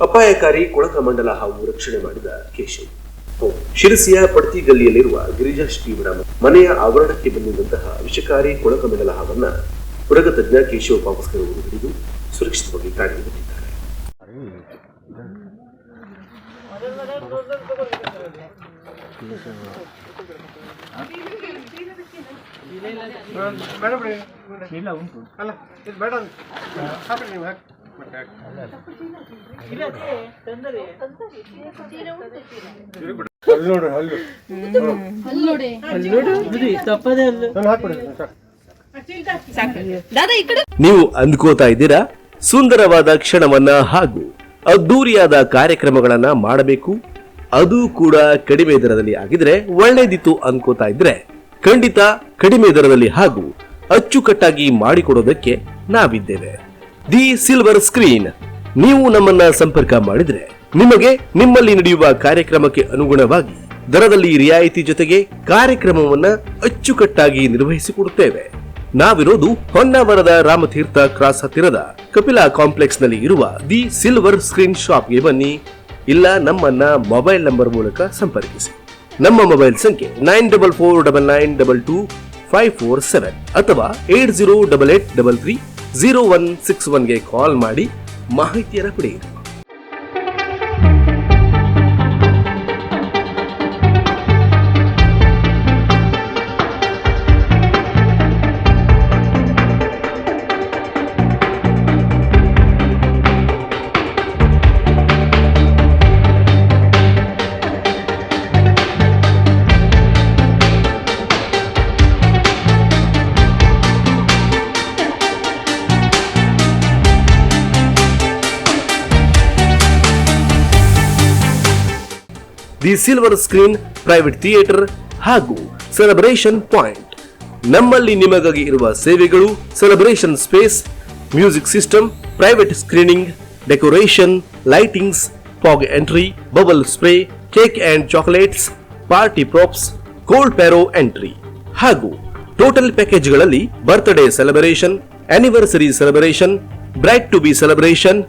ಅಪಾಯಕಾರಿ ಕೊಳಕ ಮಂಡಲ ಹಾವು ರಕ್ಷಣೆ ಮಾಡಿದ ಕೇಶವ್. ಶಿರಸಿಯ ಪಡ್ತಿ ಗಲ್ಲಿಯಲ್ಲಿರುವ ಗಿರಿಜಾ ಶ್ರೀವರ ಮನೆಯ ಆವರಣಕ್ಕೆ ಬಂದಿದ್ದಂತಹ ವಿಷಕಾರಿ ಕೊಳಕ ಮಂಡಲ ಹಾವನ್ನ ಉರಗ ತಜ್ಞ ಕೇಶವ ಪಾಪಸ್ಕರ್ ಅವರು ಹಿಡಿದು ಸುರಕ್ಷಿತವಾಗಿ ಕಾಡಿಗೆ ಬಿಟ್ಟಿದ್ದಾರೆ ಇಲ್ಲ ಉಂಟು. ಅಲ್ಲ ಬೇಡ ಹಾಕಿ ನೀವು, ಹಾಕಿ. ನೀವು ಅಂದ್ಕೋತಾ ಇದ್ದೀರಾ? ಸುಂದರವಾದ ಕ್ಷಣವನ್ನ ಹಾಗೂ ಅದ್ದೂರಿಯಾದ ಕಾರ್ಯಕ್ರಮಗಳನ್ನ ಮಾಡಬೇಕು. ಅದು ಕೂಡ ಕಡಿಮೆ ದರದಲ್ಲಿ ಆಗಿದ್ರೆ ಒಳ್ಳೇದಿತ್ತು ಅನ್ಕೋತಾ ಇದ್ರೆ ಖಂಡಿತ ಕಡಿಮೆ ದರದಲ್ಲಿ ಹಾಗೂ ಅಚ್ಚುಕಟ್ಟಾಗಿ ಮಾಡಿಕೊಡೋದಕ್ಕೆ ನಾವಿದ್ದೇವೆ. The silver screen. ನೀವು ನಮ್ಮನ್ನ ಸಂಪರ್ಕ ಮಾಡಿದ್ರೆ ನಿಮಗೆ ನಿಮ್ಮಲ್ಲಿ ನಡೆಯುವ ಕಾರ್ಯಕ್ರಮಕ್ಕೆ ಅನುಗುಣವಾಗಿ ದರದಲ್ಲಿ ರಿಯಾಯಿತಿ ಜೊತೆಗೆ ಕಾರ್ಯಕ್ರಮವನ್ನ ಅಚ್ಚುಕಟ್ಟಾಗಿ ನಿರ್ವಹಿಸಿಕೊಡುತ್ತೇವೆ. ನಾವಿರೋದು ಹೊನ್ನಾವರದ ರಾಮತೀರ್ಥ ಕ್ರಾಸ್ ಹತ್ತಿರದ ಕಪಿಲಾ ಕಾಂಪ್ಲೆಕ್ಸ್ನಲ್ಲಿ ಇರುವ ದಿ ಸಿಲ್ವರ್ ಸ್ಕ್ರೀನ್ ಶಾಪ್ಗೆ ಬನ್ನಿ. ಇಲ್ಲ, ನಮ್ಮನ್ನ ಮೊಬೈಲ್ ನಂಬರ್ ಮೂಲಕ ಸಂಪರ್ಕಿಸಿ. ನಮ್ಮ ಮೊಬೈಲ್ ಸಂಖ್ಯೆ nine double four double nine double two five four seven ಅಥವಾ eight zero double eight double three zero one six ಒನ್ಗೆ call ಮಾಡಿ ಮಾಹಿತಿಯನ್ನು ಪಡೆಯಿರಿ the silver screen private theatre ಹಾಗೂ ಸೆಲೆಬ್ರೇಷನ್ ಪಾಯಿಂಟ್. ನಮ್ಮಲ್ಲಿ ನಿಮಗಾಗಿ ಇರುವ ಸೇವೆಗಳು celebration space, music system, private screening, decoration, lightings, fog entry, bubble spray, cake and chocolates, party props, cold pyro entry. ಹಾಗೂ total ಪ್ಯಾಕೇಜ್ಗಳಲ್ಲಿ birthday celebration anniversary celebration bride to be celebration,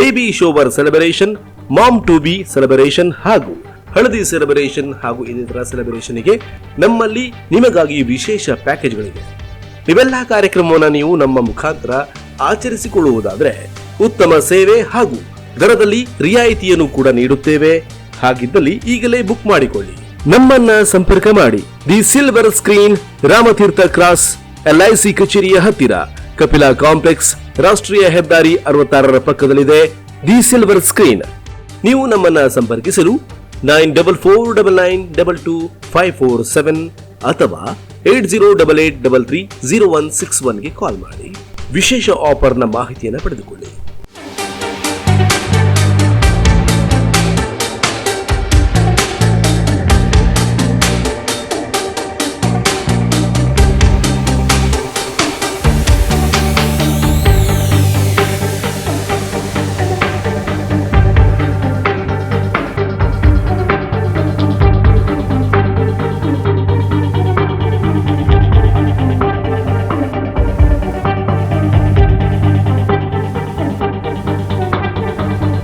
baby shower celebration, mom to be celebration ಹಾಗೂ haldi celebration ಹಾಗೂ ಇನ್ನಿತರ ಸೆಲೆಬ್ರೇಷನ್ಗೆ ನಮ್ಮಲ್ಲಿ ನಿಮಗಾಗಿ ವಿಶೇಷ ಪ್ಯಾಕೇಜ್ಗಳಿವೆ ಇವೆಲ್ಲ ಕಾರ್ಯಕ್ರಮವನ್ನು ನೀವು ನಮ್ಮ ಮುಖಾಂತರ ಆಚರಿಸಿಕೊಳ್ಳುವುದಾದರೆ ಉತ್ತಮ ಸೇವೆ ಹಾಗೂ ದರದಲ್ಲಿ ರಿಯಾಯಿತಿಯನ್ನು ಕೂಡ ನೀಡುತ್ತೇವೆ. ಹಾಗಿದ್ದಲ್ಲಿ ಈಗಲೇ ಬುಕ್ ಮಾಡಿಕೊಳ್ಳಿ. ನಮ್ಮನ್ನ ಸಂಪರ್ಕ ಮಾಡಿ. The silver screen Ramatheertha cross LIC ಕಚೇರಿಯ ಹತ್ತಿರ. ಕಪಿಲಾ ಕಾಂಪ್ಲೆಕ್ಸ್ ರಾಷ್ಟ್ರೀಯ ಹೆದ್ದಾರಿ ಅರವತ್ತಾರರ ಪಕ್ಕದಲ್ಲಿದೆ. ದಿ ಸಿಲ್ವರ್ ಸ್ಕ್ರೀನ್ ನೀವು ನಮ್ಮನ್ನ ಸಂಪರ್ಕಿಸಲು nine double four double nine double two five four seven ಅಥವಾ eight zero double eight double three zero one six ಒನ್ಗೆ call ಮಾಡಿ. ವಿಶೇಷ ಆಫರ್ನ ಮಾಹಿತಿಯನ್ನು ಪಡೆದುಕೊಳ್ಳಿ.